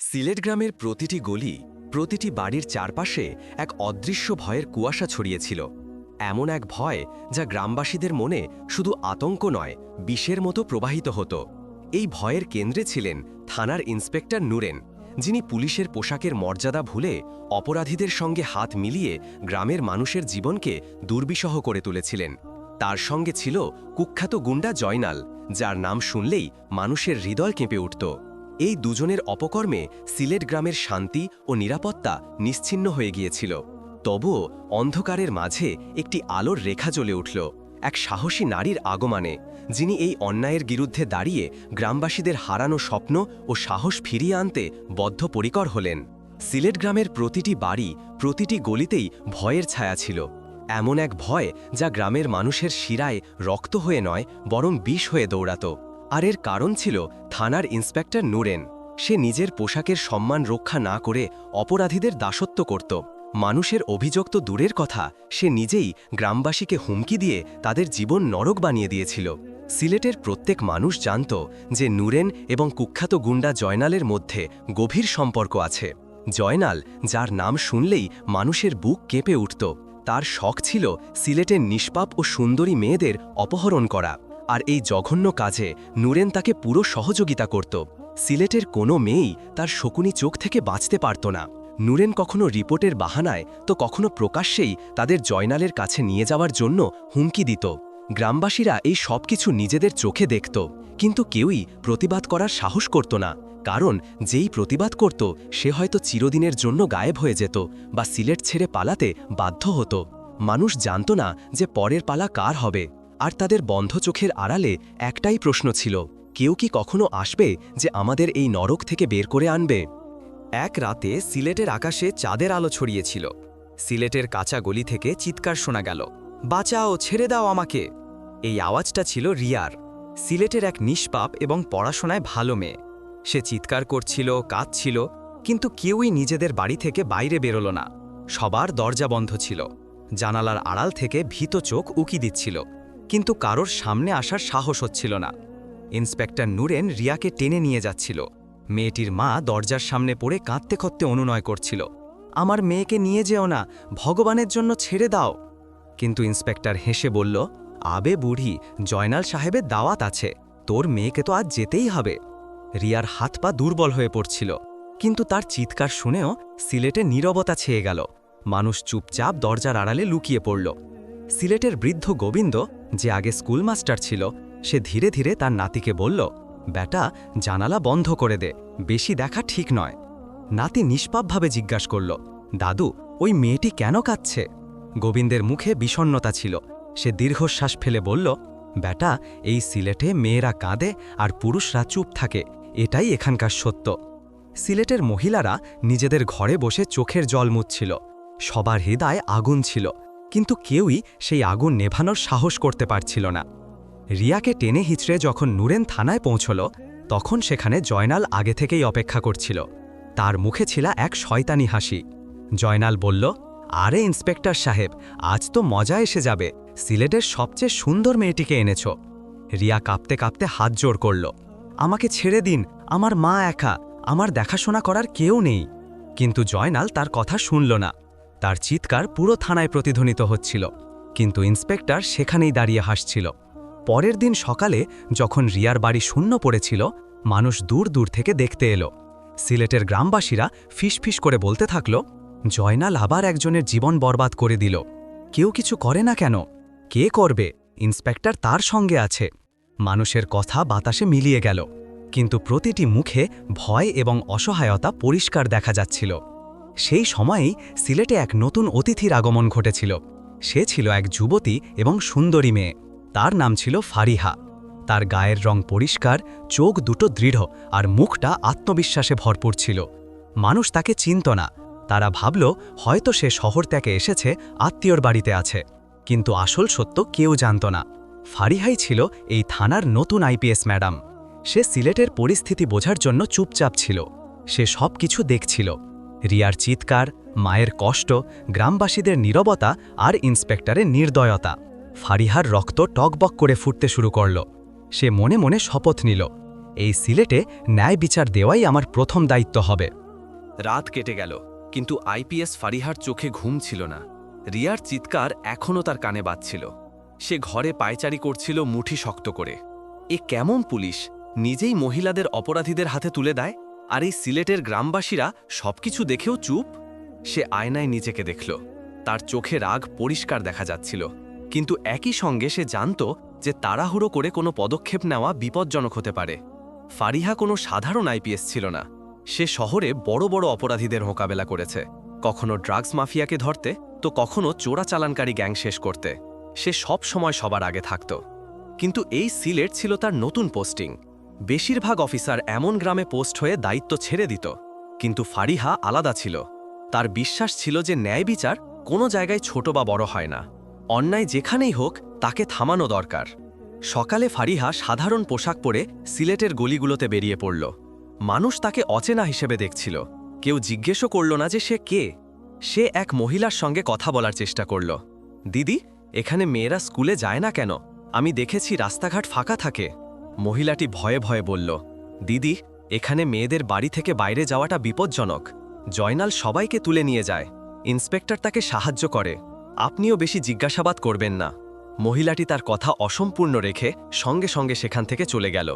সিলেট গ্রামের প্রতিটি গলি, প্রতিটি বাড়ির চারপাশে এক অদৃশ্য ভয়ের কুয়াশা ছড়িয়েছিল। এমন এক ভয় যা গ্রামবাসীদের মনে শুধু আতঙ্ক নয়, বিষের মতো প্রবাহিত হতো। এই ভয়ের কেন্দ্রে ছিলেন থানার ইন্সপেক্টর নুরেন, যিনি পুলিশের পোশাকের মর্যাদা ভুলে অপরাধীদের সঙ্গে হাত মিলিয়ে গ্রামের মানুষের জীবনকে দুর্বিষহ করে তুলেছিলেন। তার সঙ্গে ছিল কুখ্যাত গুন্ডা জয়নাল, যার নাম শুনলেই মানুষের হৃদয় কেঁপে উঠত। এই দুজনের অপকর্মে সিলেট গ্রামের শান্তি ও নিরাপত্তা নিশ্চিন্ন হয়ে গিয়েছিল। তবুও অন্ধকারের মাঝে একটি আলোর রেখা জ্বলে উঠল। এক সাহসী নারীর আগমনে, যিনি এই অন্যায়ের বিরুদ্ধে দাঁড়িয়ে গ্রামবাসীদের হারানো স্বপ্ন ও সাহস ফিরিয়ে আনতে বদ্ধপরিকর হলেন। সিলেট গ্রামের প্রতিটি বাড়ি, প্রতিটি গলিতেই ভয়ের ছায়া ছিল। এমন এক ভয় যা গ্রামের মানুষের শিরায় রক্ত হয়ে নয়, বরং বিষ হয়ে দৌড়াত। আর এর কারণ ছিল থানার ইন্সপেক্টর নুরেন। সে নিজের পোশাকের সম্মান রক্ষা না করে অপরাধীদের দাসত্ব করত। মানুষের অভিযোগ তো দূরের কথা, সে নিজেই গ্রামবাসীকে হুমকি দিয়ে তাদের জীবন নরক বানিয়ে দিয়েছিল। সিলেটের প্রত্যেক মানুষ জানত যে নুরেন এবং কুখ্যাত গুন্ডা জয়নালের মধ্যে গভীর সম্পর্ক আছে। জয়নাল, যার নাম শুনলেই মানুষের বুক কেঁপে উঠত। তার শখ ছিল সিলেটের নিষ্পাপ ও সুন্দরী মেয়েদের অপহরণ করা। আর এই জঘন্য কাজে নুরেন তাকে পুরো সহযোগিতা করত। সিলেটের কোনো মেয়েই তার শকুনি চোখ থেকে বাঁচতে পারত না। নুরেন কখনো রিপোর্টের বাহানায়, তো কখনো প্রকাশ্যেই তাদের জয়নালের কাছে নিয়ে যাওয়ার জন্য হুমকি দিত। গ্রামবাসীরা এই সব কিছু নিজেদের চোখে দেখত, কিন্তু কেউই প্রতিবাদ করার সাহস করত না, কারণ যেই প্রতিবাদ করত, সে হয়তো চিরদিনের জন্য গায়েব হয়ে যেত বা সিলেট ছেড়ে পালাতে বাধ্য হতো। মানুষ জানত না যে পরের পালা কার হবে। আর তাদের বন্ধ চোখের আড়ালে একটাই প্রশ্ন ছিল, কেউ কি কখনো আসবে যে আমাদের এই নরক থেকে বের করে আনবে? এক রাতে সিলেটের আকাশে চাঁদের আলো ছড়িয়েছিল। সিলেটের কাঁচা গলি থেকে চিৎকার শোনা গেল, বাঁচাও, ছেড়ে দাও আমাকে। এই আওয়াজটা ছিল রিয়ার। সিলেটের এক নিষ্পাপ এবং পড়াশোনায় ভালো মেয়ে। সে চিৎকার করছিল, কাঁদছিল, কিন্তু কেউই নিজেদের বাড়ি থেকে বাইরে বেরোল না। সবার দরজা বন্ধ ছিল। জানালার আড়াল থেকে ভীত চোখ উকি দিচ্ছিল। কিন্তু কারোর সামনে আসার সাহস হচ্ছিল না। ইন্সপেক্টর নুরেন রিয়াকে টেনে নিয়ে যাচ্ছিল। মেয়েটির মা দরজার সামনে পড়ে কাঁদতে কত্তে অনুনয় করছিল। আমার মেয়েকে নিয়ে যেও না, ভগবানের জন্য ছেড়ে দাও। কিন্তু ইন্সপেক্টর হেসে বলল, আবে বুড়ি, জয়নাল সাহেবের দাওয়াত আছে। তোর মেয়েকে তো আজ যেতেই হবে। রিয়ার হাত পা দুর্বল হয়ে পড়ছিল। কিন্তু তার চিৎকার শুনেও সিলেটে নীরবতা ছেয়ে গেল। মানুষ চুপচাপ দরজার আড়ালে লুকিয়ে পড়ল। সিলেটের বৃদ্ধ গোবিন্দ যে আগে স্কুল মাস্টার ছিল, সে ধীরে ধীরে তার নাতিকে বলল, বেটা, জানালা বন্ধ করে দে, বেশি দেখা ঠিক নয়। নাতি নিষ্পাপভাবে জিজ্ঞাস করল, দাদু, ওই মেয়েটি কেন কাঁদছে? গোবিন্দের মুখে বিষণ্নতা ছিল। সে দীর্ঘশ্বাস ফেলে বলল, বেটা, এই সিলেটে মেয়েরা কাঁদে আর পুরুষরা চুপ থাকে, এটাই এখানকার সত্য। সিলেটের মহিলারা নিজেদের ঘরে বসে চোখের জল মুচ্ছিল সবার হৃদয় আগুন ছিল। কিন্তু কেউই সেই আগুন নেভানোর সাহস করতে পারছিল না। রিয়াকে টেনে হিচড়ে যখন নুরেন থানায় পৌঁছল, তখন সেখানে জয়নাল আগে থেকেই অপেক্ষা করছিল। তার মুখে ছিল এক শয়তানি হাসি। জয়নাল বলল, আরে ইন্সপেক্টর সাহেব, আজ তো মজা এসে যাবে। সিলেটের সবচেয়ে সুন্দর মেয়েটিকে এনেছ। রিয়া কাঁপতে কাঁপতে হাত জোর করল, আমাকে ছেড়ে দিন, আমার মা একা, আমার দেখাশোনা করার কেউ নেই। কিন্তু জয়নাল তার কথা শুনল না। তার চিৎকার পুরো থানায় প্রতিধ্বনিত হচ্ছিল, কিন্তু ইন্সপেক্টর সেখানেই দাঁড়িয়ে হাসছিল। পরের দিন সকালে যখন রিয়ার বাড়ি শূন্য পড়েছিল, মানুষ দূর দূর থেকে দেখতে এলো। সিলেটের গ্রামবাসীরা ফিসফিস করে বলতে থাকল, জয়নাল আবার একজনের জীবন বরবাদ করে দিল। কেউ কিছু করে না কেন? কে করবে? ইন্সপেক্টর তার সঙ্গে আছে। মানুষের কথা বাতাসে মিলিয়ে গেল, কিন্তু প্রতিটি মুখে ভয় এবং অসহায়তা পরিষ্কার দেখা যাচ্ছিল। সেই সময়েই সিলেটে এক নতুন অতিথির আগমন ঘটেছিল। সে ছিল এক যুবতী এবং সুন্দরী মেয়ে। তার নাম ছিল ফারিহা। তার গায়ের রং পরিষ্কার, চোখ দুটো দৃঢ় আর মুখটা আত্মবিশ্বাসে ভরপুর ছিল। মানুষ তাকে চিনত না। তারা ভাবল, হয়তো সে শহর থেকে এসেছে, আত্মীয়র বাড়িতে আছে। কিন্তু আসল সত্য কেউ জানত না। ফারিহাই ছিল এই থানার নতুন আইপিএস ম্যাডাম। সে সিলেটের পরিস্থিতি বোঝার জন্য চুপচাপ ছিল। সে সব কিছু দেখছিল। রিয়ার চিৎকার, মায়ের কষ্ট, গ্রামবাসীদের নীরবতা আর ইন্সপেক্টরের নির্দয়তা। ফারিহার রক্ত টকবক করে ফুটতে শুরু করল। সে মনে মনে শপথ নিল, এই সিলেটে ন্যায় বিচার দেওয়াই আমার প্রথম দায়িত্ব হবে। রাত কেটে গেল, কিন্তু আইপিএস ফারিহার চোখে ঘুম ছিল না। রিয়ার চিৎকার এখনও তার কানে বাজছিল। সে ঘরে পায়চারি করছিল মুঠি শক্ত করে। এ কেমন পুলিশ? নিজেই মহিলাদের অপরাধীদের হাতে তুলে দেয়? আর এই সিলেটের গ্রামবাসীরা সবকিছু দেখেও চুপ? সে আয়নায় নিজেকে দেখল। তার চোখে রাগ পরিষ্কার দেখা যাচ্ছিল। কিন্তু একই সঙ্গে সে জানত যে তাড়াহুড়ো করে কোনো পদক্ষেপ নেওয়া বিপজ্জনক হতে পারে। ফারিহা কোনো সাধারণ আইপিএস ছিল না। সে শহরে বড় বড় অপরাধীদের মোকাবেলা করেছে। কখনো ড্রাগস মাফিয়াকে ধরতে, তো কখনো চোরাচালানকারী গ্যাং শেষ করতে। সে সব সময় সবার আগে থাকত। কিন্তু এই সিলেট ছিল তার নতুন পোস্টিং। বেশিরভাগ অফিসার এমন গ্রামে পোস্ট হয়ে দায়িত্ব ছেড়ে দিত, কিন্তু ফারিহা আলাদা ছিল। তার বিশ্বাস ছিল যে ন্যায় বিচার কোনো জায়গায় ছোট বা বড় হয় না। অন্যায় যেখানেই হোক, তাকে থামানো দরকার। সকালে ফারিহা সাধারণ পোশাক পরে সিলেটের গলিগুলোতে বেরিয়ে পড়ল। মানুষ তাকে অচেনা হিসেবে দেখছিল। কেউ জিজ্ঞেসও করল না যে সে কে। সে এক মহিলার সঙ্গে কথা বলার চেষ্টা করল। দিদি, এখানে মেয়েরা স্কুলে যায় না কেন? আমি দেখেছি রাস্তাঘাট ফাঁকা থাকে। মহিলাটি ভয়ে ভয়ে বলল, দিদি, এখানে মেয়েদের বাড়ি থেকে বাইরে যাওয়াটা বিপজ্জনক। জয়নাল সবাইকে তুলে নিয়ে যায়। ইন্সপেক্টর তাকে সাহায্য করে। আপনিও বেশি জিজ্ঞাসাবাদ করবেন না। মহিলাটি তার কথা অসম্পূর্ণ রেখে সঙ্গে সঙ্গে সেখান থেকে চলে গেল।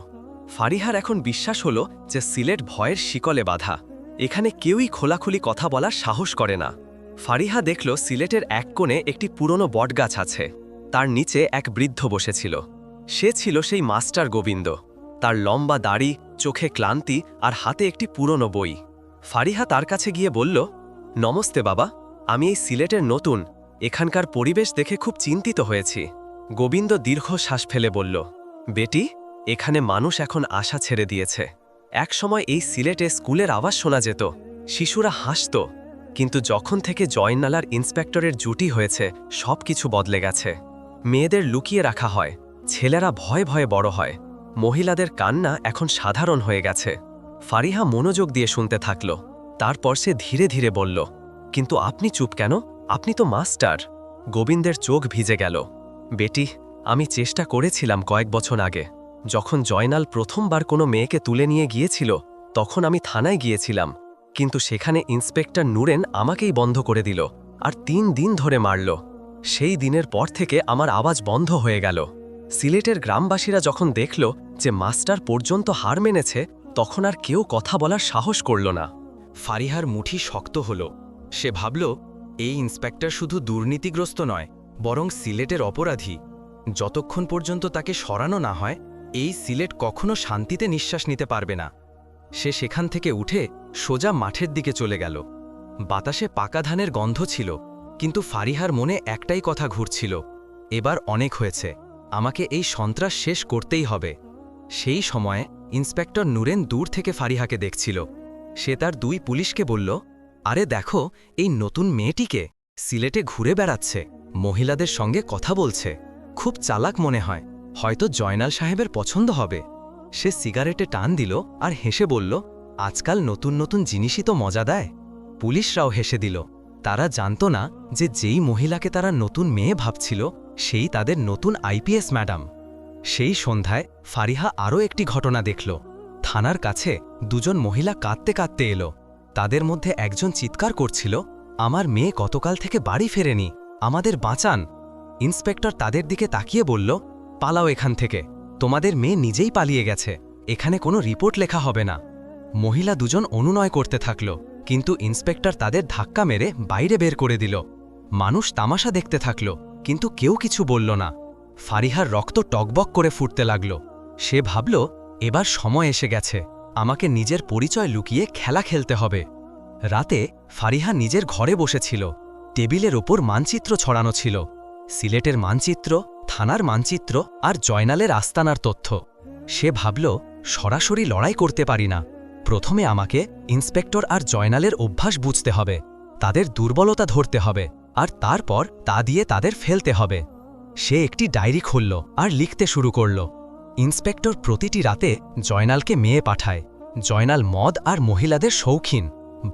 ফারিহার এখন বিশ্বাস হল যে সিলেট ভয়ের শিকলে বাধা। এখানে কেউই খোলাখুলি কথা বলার সাহস করে না। ফারিহা দেখল সিলেটের এক কোণে একটি পুরনো বটগাছ আছে। তার নিচে এক বৃদ্ধ বসেছিল। সে ছিল সেই মাস্টার গোবিন্দ। তার লম্বা দাড়ি, চোখে ক্লান্তি আর হাতে একটি পুরনো বই। ফারিহা তার কাছে গিয়ে বলল, নমস্তে বাবা, আমি এই সিলেটের নতুন। এখানকার পরিবেশ দেখে খুব চিন্তিত হয়েছি। গোবিন্দ দীর্ঘ শ্বাস ফেলে বলল, বেটি, এখানে মানুষ এখন আশা ছেড়ে দিয়েছে। একসময় এই সিলেটে স্কুলের আওয়াজ শোনা যেত, শিশুরা হাসত। কিন্তু যখন থেকে জয়নালার ইন্সপেক্টরের জুটি হয়েছে সব কিছু বদলে গেছে। মেয়েদের লুকিয়ে রাখা হয়। ছেলেরা ভয়ে ভয়ে বড় হয়। মহিলাদের কান্না এখন সাধারণ হয়ে গেছে। ফারিহা মনোযোগ দিয়ে শুনতে থাকল। তারপর সে ধীরে ধীরে বলল, কিন্তু আপনি চুপ কেন? আপনি তো মাস্টার। গোবিন্দের চোখ ভিজে গেল। বেটি, আমি চেষ্টা করেছিলাম কয়েক বছর আগে। যখন জয়নাল প্রথমবার কোনো মেয়েকে তুলে নিয়ে গিয়েছিল, তখন আমি থানায় গিয়েছিলাম। কিন্তু সেখানে ইন্সপেক্টর নুরেন আমাকেই বন্ধ করে দিল। আর তিন দিন ধরে মারল। সেই দিনের পর থেকে আমার আওয়াজ বন্ধ হয়ে গেল। সিলেটের গ্রামবাসীরা যখন দেখল যে মাস্টার পর্যন্ত হার মেনেছে, তখন আর কেউ কথা বলার সাহস করল না। ফারিহার মুঠি শক্ত হল। সে ভাবল, এই ইন্সপেক্টর শুধু দুর্নীতিগ্রস্ত নয়, বরং সিলেটের অপরাধী। যতক্ষণ পর্যন্ত তাকে সরানো না হয়, এই সিলেট কখনো শান্তিতে নিঃশ্বাস নিতে পারবে না। সে সেখান থেকে উঠে সোজা মাঠের দিকে চলে গেল। বাতাসে পাকা ধানের গন্ধ ছিল, কিন্তু ফারিহার মনে একটাই কথা ঘুরছিল, এবার অনেক হয়েছে। আমাকে এই সন্ত্রাস শেষ করতেই হবে। সেই সময়ে ইন্সপেক্টর নুরেন দূর থেকে ফারিহাকে দেখছিল। সে তার দুই পুলিশকে বলল, আরে দেখো, এই নতুন মেয়েটিকে সিলেটে ঘুরে বেড়াচ্ছে, মহিলাদের সঙ্গে কথা বলছে। খুব চালাক মনে হয়, হয়তো জয়নাল সাহেবের পছন্দ হবে। সে সিগারেটে টান দিল আর হেসে বলল, আজকাল নতুন নতুন জিনিসই তো মজা দেয়। পুলিশরাও হেসে দিল, তারা জানত না যে যেই মহিলাকে তারা নতুন মেয়ে ভাবছিল সেই তাদের নতুন আইপিএস ম্যাডাম। সেই সন্ধ্যায় ফারিহা আরও একটি ঘটনা দেখল। থানার কাছে দুজন মহিলা কাঁদতে কাঁদতে এলো। তাদের মধ্যে একজন চিৎকার করছিল, আমার মেয়ে গতকাল থেকে বাড়ি ফেরেনি, আমাদের বাঁচান। ইন্সপেক্টর তাদের দিকে তাকিয়ে বলল, পালাও এখান থেকে, তোমাদের মেয়ে নিজেই পালিয়ে গেছে, এখানে কোনো রিপোর্ট লেখা হবে না। মহিলা দুজন অনুনয় করতে থাকল, কিন্তু ইন্সপেক্টর তাদের ধাক্কা মেরে বাইরে বের করে দিল। মানুষ তামাশা দেখতে থাকল। কিন্তু কেউ কিছু বলল না। ফারিহার রক্ত টকবক করে ফুটতে লাগল। সে ভাবল, এবার সময় এসে গেছে। আমাকে নিজের পরিচয় লুকিয়ে খেলা খেলতে হবে। রাতে ফারিহা নিজের ঘরে বসেছিল। টেবিলের ওপর মানচিত্র ছড়ানো ছিল। সিলেটের মানচিত্র, থানার মানচিত্র আর জয়নালের আস্তানার তথ্য। সে ভাবল, সরাসরি লড়াই করতে পারি না। প্রথমে আমাকে ইন্সপেক্টর আর জয়নালের অভ্যাস বুঝতে হবে। তাদের দুর্বলতা ধরতে হবে। আর তারপর তা দিয়ে তাদের ফেলতে হবে। সে একটি ডায়েরি খুলল আর লিখতে শুরু করল। ইন্সপেক্টর প্রতিটি রাতে জয়নালকে মেয়ে পাঠায়। জয়নাল মদ আর মহিলাদের শৌখিন।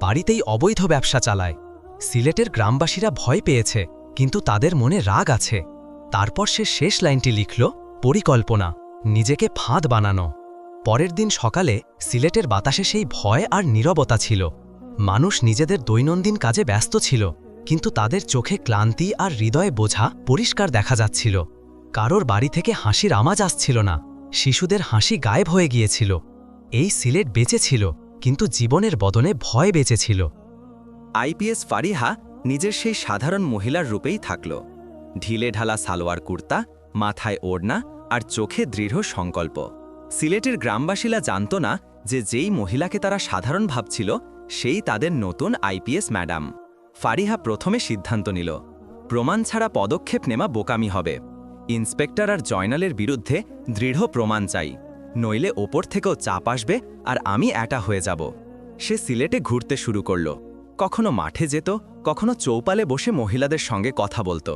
বাড়িতেই অবৈধ ব্যবসা চালায়। সিলেটের গ্রামবাসীরা ভয় পেয়েছে, কিন্তু তাদের মনে রাগ আছে। তারপর সে শেষ লাইনটি লিখল, পরিকল্পনা, নিজেকে ফাঁদ বানানো। পরের দিন সকালে সিলেটের বাতাসে সেই ভয় আর নীরবতা ছিল। মানুষ নিজেদের দৈনন্দিন কাজে ব্যস্ত ছিল। কিন্তু তাদের চোখে ক্লান্তি আর হৃদয়ে বোঝা পরিষ্কার দেখা যাচ্ছিল। কারোর বাড়ি থেকে হাসির আমাজ আসছিল না। শিশুদের হাসি গায়েব হয়ে গিয়েছিল। এই সিলেট বেঁচেছিল, কিন্তু জীবনের বদনে ভয় বেঁচেছিল। আইপিএস ফারিহা নিজের সেই সাধারণ মহিলার রূপেই থাকল। ঢিলে ঢালা সালোয়ার কুর্তা, মাথায় ওড়না আর চোখে দৃঢ় সংকল্প। সিলেটের গ্রামবাসীরা জানত না যে যেই মহিলাকে তারা সাধারণ ভাবছিল, সেই তাদের নতুন আইপিএস ম্যাডাম। ফারিহা প্রথমে সিদ্ধান্ত নিল, প্রমাণ ছাড়া পদক্ষেপ নেওয়া বোকামি হবে। ইন্সপেক্টর আর জয়নালের বিরুদ্ধে দৃঢ় প্রমাণ চাই, নইলে ওপর থেকেও চাপ আসবে আর আমি একা হয়ে যাব। সে সিলেটে ঘুরতে শুরু করল, কখনো মাঠে যেত, কখনো চৌপালে বসে মহিলাদের সঙ্গে কথা বলতো।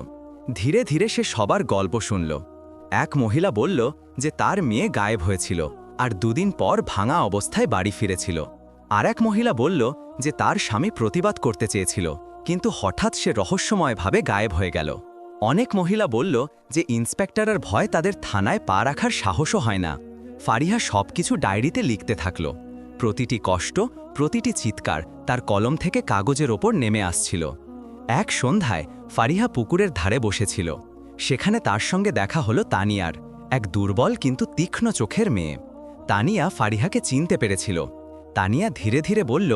ধীরে ধীরে সে সবার গল্প শুনল। এক মহিলা বলল যে তার মেয়ে গায়েব হয়েছিল আর দুদিন পর ভাঙা অবস্থায় বাড়ি ফিরেছিল। আর এক মহিলা বলল যে তার স্বামী প্রতিবাদ করতে চেয়েছিল। কিন্তু হঠাৎ সে রহস্যময়ভাবে গায়েব হয়ে গেল। অনেক মহিলা বলল যে ইন্সপেক্টরের ভয় তাদের থানায় পা রাখার সাহসও হয় না। ফারিহা সবকিছু ডায়েরিতে লিখতে থাকল। প্রতিটি কষ্ট, প্রতিটি চিৎকার তার কলম থেকে কাগজের ওপর নেমে আসছিল। এক সন্ধ্যায় ফারিহা পুকুরের ধারে বসেছিল। সেখানে তার সঙ্গে দেখা হলো তানিয়ার, এক দুর্বল কিন্তু তীক্ষ্ণ চোখের মেয়ে। তানিয়া ফারিহাকে চিনতে পেরেছিল। তানিয়া ধীরে ধীরে বলল,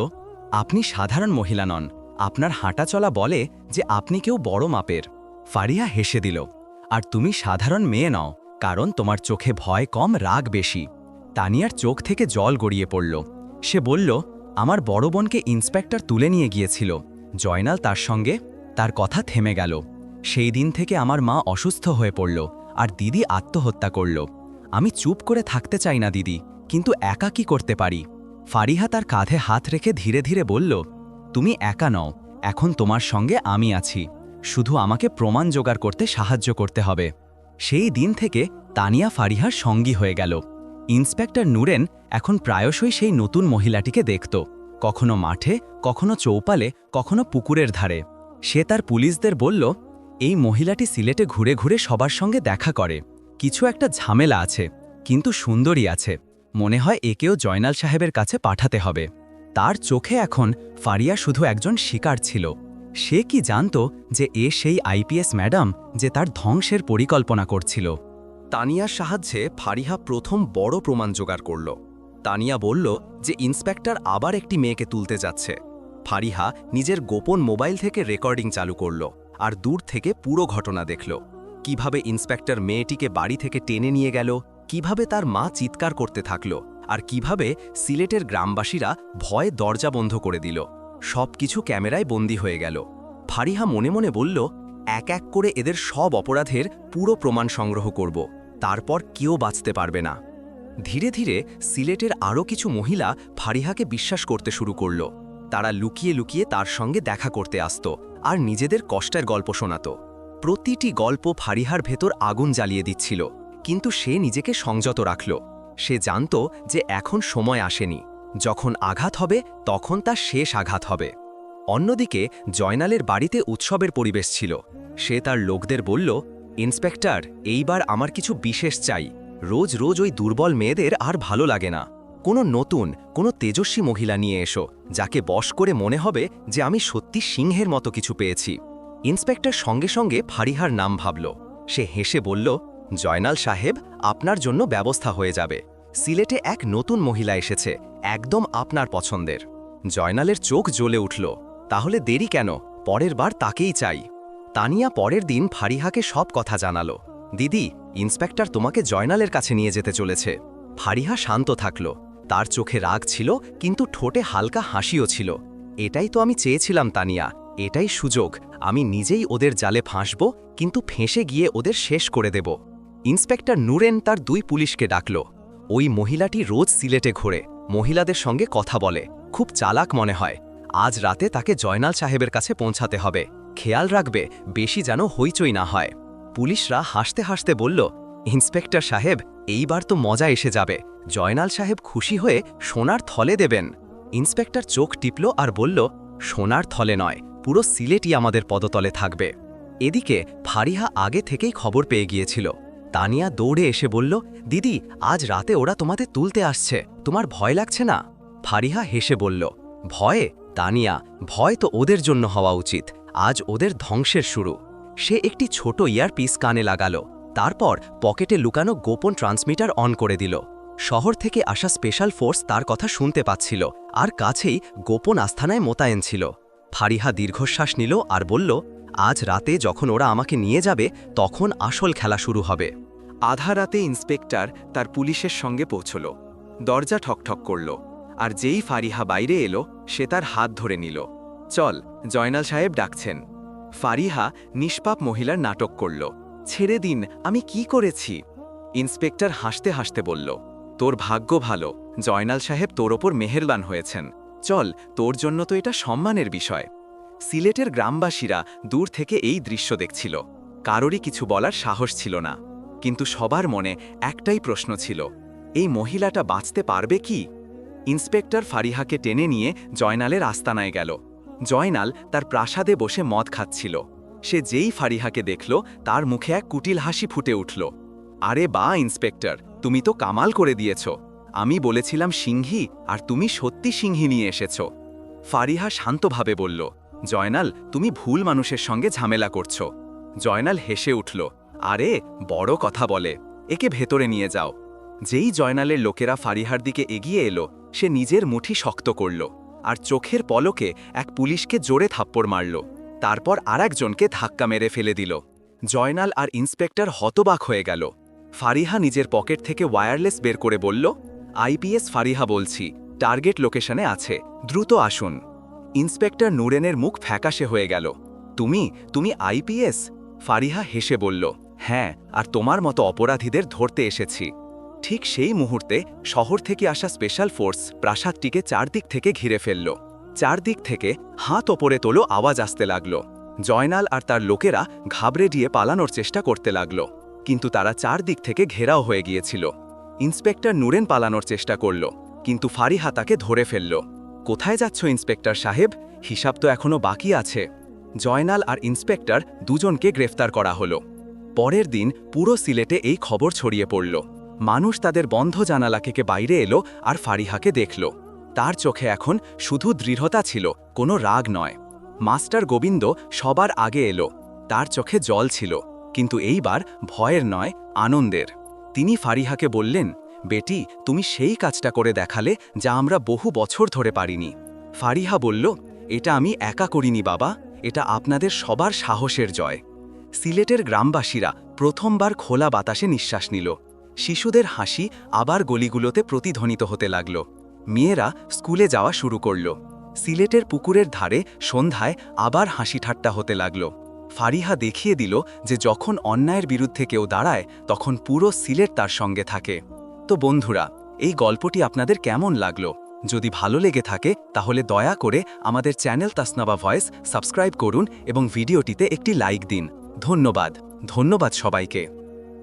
আপনি সাধারণ মহিলা নন। আপনার হাঁটা চলা বলে যে আপনি কেউ বড় মাপের। ফারিয়া হেসে দিল, আর তুমি সাধারণ মেয়ে নও, কারণ তোমার চোখে ভয় কম, রাগ বেশি। তানিয়ার চোখ থেকে জল গড়িয়ে পড়ল। সে বলল, আমার বড় বোনকে ইন্সপেক্টর তুলে নিয়ে গিয়েছিল। জয়নাল তার সঙ্গে তার কথা থেমে গেল। সেই দিন থেকে আমার মা অসুস্থ হয়ে পড়ল, আর দিদি আত্মহত্যা করল। আমি চুপ করে থাকতে চাই না দিদি, কিন্তু একা কি করতে পারি? ফারিহা তার কাঁধে হাত রেখে ধীরে ধীরে বলল তুমি একা নও, এখন তোমার সঙ্গে আমি আছি। শুধু আমাকে প্রমাণ জোগাড় করতে সাহায্য করতে হবে। সেই দিন থেকে তানিয়া ফারিহার সঙ্গী হয়ে গেল। ইন্সপেক্টর নুরেন এখন প্রায়শই সেই নতুন মহিলাটিকে দেখত। কখনো মাঠে, কখনো চৌপালে, কখনো পুকুরের ধারে। সে তার পুলিশদের বলল, এই মহিলাটি সিলেটে ঘুরে ঘুরে সবার সঙ্গে দেখা করে। কিছু একটা ঝামেলা আছে, কিন্তু সুন্দরী আছে। মনে হয় একেও জয়নাল সাহেবের কাছে পাঠাতে হবে। তার চোখে এখন ফারিয়া শুধু একজন শিকার ছিল। সে কি জানত যে এ সেই আইপিএস ম্যাডাম যে তার ধ্বংসের পরিকল্পনা করছিল? তানিয়ার সাহায্যে ফারিহা প্রথম বড় প্রমাণ জোগাড় করল। তানিয়া বলল যে ইন্সপেক্টর আবার একটি মেয়েকে তুলতে যাচ্ছে। ফারিহা নিজের গোপন মোবাইল থেকে রেকর্ডিং চালু করল আর দূর থেকে পুরো ঘটনা দেখল। কীভাবে ইন্সপেক্টর মেয়েটিকে বাড়ি থেকে টেনে নিয়ে গেল? কীভাবে তার মা চিৎকার করতে থাকল? আর কীভাবে সিলেটের গ্রামবাসীরা ভয়ে দরজা বন্ধ করে দিল। সব কিছু ক্যামেরায় বন্দি হয়ে গেল। ফারিহা মনে মনে বলল, এক এক করে এদের সব অপরাধের পুরো প্রমাণ সংগ্রহ করব। তারপর কেউ বাঁচতে পারবে না। ধীরে ধীরে সিলেটের আরও কিছু মহিলা ফারিহাকে বিশ্বাস করতে শুরু করল। তারা লুকিয়ে লুকিয়ে তার সঙ্গে দেখা করতে আসত আর নিজেদের কষ্টের গল্প শোনাত। প্রতিটি গল্প ফারিহার ভেতর আগুন জ্বালিয়ে দিচ্ছিল, কিন্তু সে নিজেকে সংযত রাখল। সে জানত যে এখন সময় আসেনি। যখন আঘাত হবে, তখন তার শেষ আঘাত হবে। অন্যদিকে, জয়নালের বাড়িতে উৎসবের পরিবেশ ছিল। সে তার লোকদের বলল, ইন্সপেক্টর, এইবার আমার কিছু বিশেষ চাই। রোজ রোজ ওই দুর্বল মেয়েদের আর ভালো লাগে না। কোনো নতুন, কোনো তেজস্বী মহিলা নিয়ে এসো, যাকে বশ করে মনে হবে যে আমি সত্যি সিংহের মতো কিছু পেয়েছি। ইন্সপেক্টর সঙ্গে সঙ্গে ফারিহার নাম ভাবল। সে হেসে বলল জয়নাল সাহেব আপনার জন্য ব্যবস্থা হয়ে যাবে। সিলেটে এক নতুন মহিলা এসেছে, একদম আপনার পছন্দের। জয়নালের চোখ জ্বলে উঠল, তাহলে দেরি কেন? পরের বার তাকেই চাই। তানিয়া পরের দিন ফারিহাকে সব কথা জানালো। দিদি, ইন্সপেক্টর তোমাকে জয়নালের কাছে নিয়ে যেতে চলেছে। ফারিহা শান্ত থাকল, তার চোখে রাগ ছিল, কিন্তু ঠোঁটে হালকা হাসিও ছিল। এটাই তো আমি চেয়েছিলাম তানিয়া, এটাই সুযোগ, আমি নিজেই ওদের জালে ফাঁসব, কিন্তু ফেঁসে গিয়ে ওদের শেষ করে দেব। ইন্সপেক্টর নুরেন তার দুই পুলিশকে ডাকল। ওই মহিলাটি রোজ সিলেটে ঘোরে। মহিলাদের সঙ্গে কথা বলে। খুব চালাক মনে হয়। আজ রাতে তাকে জয়নাল সাহেবের কাছে পৌঁছাতে হবে। খেয়াল রাখবে, বেশি যেন হইচই না হয়। পুলিশরা হাসতে হাসতে বলল, ইন্সপেক্টর সাহেব, এইবার তো মজা এসে যাবে। জয়নাল সাহেব খুশি হয়ে সোনার থলে দেবেন। ইন্সপেক্টর চোখ টিপল আর বলল, সোনার থলে নয়, পুরো সিলেটই আমাদের পদতলে থাকবে। এদিকে ফারিহা আগে থেকেই খবর পেয়ে গিয়েছিল। তানিয়া দৌড়ে এসে বলল, দিদি, আজ রাতে ওরা তোমাদের তুলতে আসছে। তোমার ভয় লাগছে না? ফারিহা হেসে বলল, ভয়ে? তানিয়া, ভয় তো ওদের জন্য হওয়া উচিত। আজ ওদের ধ্বংসের শুরু। সে একটি ছোট ইয়ারপিস কানে লাগালো। তারপর পকেটে লুকানো গোপন ট্রান্সমিটার অন করে দিল। শহর থেকে আসা স্পেশাল ফোর্স তার কথা শুনতে পাচ্ছিল আর কাছেই গোপন আস্থানায় মোতায়েন ছিল। ফারিহা দীর্ঘশ্বাস নিল আর বলল আজ রাতে যখন ওরা আমাকে নিয়ে যাবে, তখন আসল খেলা শুরু হবে। আধা রাতে ইন্সপেক্টর তার পুলিশের সঙ্গে পৌঁছল। দরজা ঠকঠক করল, আর যেই ফারিহা বাইরে এলো, সে তার হাত ধরে নিল। চল, জয়নাল সাহেব ডাকছেন। ফারিহা নিষ্পাপ মহিলার নাটক করল। ছেড়ে দিন, আমি কি করেছি? ইন্সপেক্টর হাসতে হাসতে বলল, তোর ভাগ্য ভালো, জয়নাল সাহেব তোর ওপর মেহেরবান হয়েছেন। চল, তোর জন্য তো এটা সম্মানের বিষয়। সিলেটের গ্রামবাসীরা দূর থেকে এই দৃশ্য দেখছিল। কারোরই কিছু বলার সাহস ছিল না। কিন্তু সবার মনে একটাই প্রশ্ন ছিল, এই মহিলাটা বাঁচতে পারবে কি? ইন্সপেক্টর ফারিহাকে টেনে নিয়ে জয়নালের আস্তানায় গেল। জয়নাল তার প্রাসাদে বসে মদ খাচ্ছিল। সে যেই ফারিহাকে দেখল, তার মুখে এক কুটিল হাসি ফুটে উঠল। আরে বা, ইন্সপেক্টর, তুমি তো কামাল করে দিয়েছ। আমি বলেছিলাম সিংহী, আর তুমি সত্যি সিংহী নিয়ে এসেছ। ফারিহা শান্তভাবে বলল জয়নাল, তুমি ভুল মানুষের সঙ্গে ঝামেলা করছ। জয়নাল হেসে উঠল, আরে, বড় কথা বলে, একে ভেতরে নিয়ে যাও। যেই জয়নালের লোকেরা ফারিহার দিকে এগিয়ে এলো, সে নিজের মুঠি শক্ত করল, আর চোখের পলকে এক পুলিশকে জোরে থাপ্পড় মারল, তারপর আর একজনকে ধাক্কা মেরে ফেলে দিল। জয়নাল আর ইন্সপেক্টর হতবাক হয়ে গেল। ফারিহা নিজের পকেট থেকে ওয়্যারলেস বের করে বলল, আইপিএস ফারিহা বলছি, টার্গেট লোকেশনে আছে, দ্রুত আসুন। ইন্সপেক্টর নুরেনের মুখ ফ্যাকাশে হয়ে গেল। তুমি তুমি আইপিএস ফারিহা হেসে বলল হ্যাঁ আর তোমার মতো অপরাধীদের ধরতে এসেছি। ঠিক সেই মুহূর্তে শহর থেকে আসা স্পেশাল ফোর্স প্রাসাদটিকে চারদিক থেকে ঘিরে ফেলল। চারদিক থেকে হাত ওপরে তোলো আওয়াজ আসতে লাগল। জয়নাল আর তার লোকেরা ঘাবড়ে দিয়ে পালানোর চেষ্টা করতে লাগল, কিন্তু তারা চারদিক থেকে ঘেরাও হয়ে গিয়েছিল। ইন্সপেক্টর নুরেন পালানোর চেষ্টা করল, কিন্তু ফারিহা তাকে ধরে ফেলল। কোথায় যাচ্ছ, ইন্সপেক্টর সাহেব? হিসাব তো এখনও বাকি আছে। জয়নাল আর ইন্সপেক্টর দুজনকে গ্রেফতার করা হলো। পরের দিন পুরো সিলেটে এই খবর ছড়িয়ে পড়ল। মানুষ তাদের বন্ধ জানালা থেকে বাইরে এলো আর ফারিহাকে দেখল। তার চোখে এখন শুধু দৃঢ়তা ছিল, কোনো রাগ নয়। মাস্টার গোবিন্দ সবার আগে এলো। তার চোখে জল ছিল, কিন্তু এইবার ভয়ের নয়, আনন্দের। তিনি ফারিহাকে বললেন বেটি, তুমি সেই কাজটা করে দেখালে যা আমরা বহু বছর ধরে পারিনি। ফারিহা বলল, এটা আমি একা করিনি বাবা, এটা আপনাদের সবার সাহসের জয়। সিলেটের গ্রামবাসীরা প্রথমবার খোলা বাতাসে নিঃশ্বাস নিল। শিশুদের হাসি আবার গলিগুলোতে প্রতিধ্বনিত হতে লাগল। মেয়েরা স্কুলে যাওয়া শুরু করল। সিলেটের পুকুরের ধারে সন্ধ্যায় আবার হাসি ঠাট্টা হতে লাগল। ফারিহা দেখিয়ে দিল যে যখন অন্যায়ের বিরুদ্ধে কেউ দাঁড়ায়, তখন পুরো সিলেট তার সঙ্গে থাকে। তো বন্ধুরা, এই গল্পটি আপনাদের কেমন লাগল? যদি ভালো লেগে থাকে, তাহলে দয়া করে আমাদের চ্যানেল তাসনাবা ভয়েস সাবস্ক্রাইব করুন এবং ভিডিওটিতে একটি লাইক দিন। ধন্যবাদ। ধন্যবাদ সবাইকে।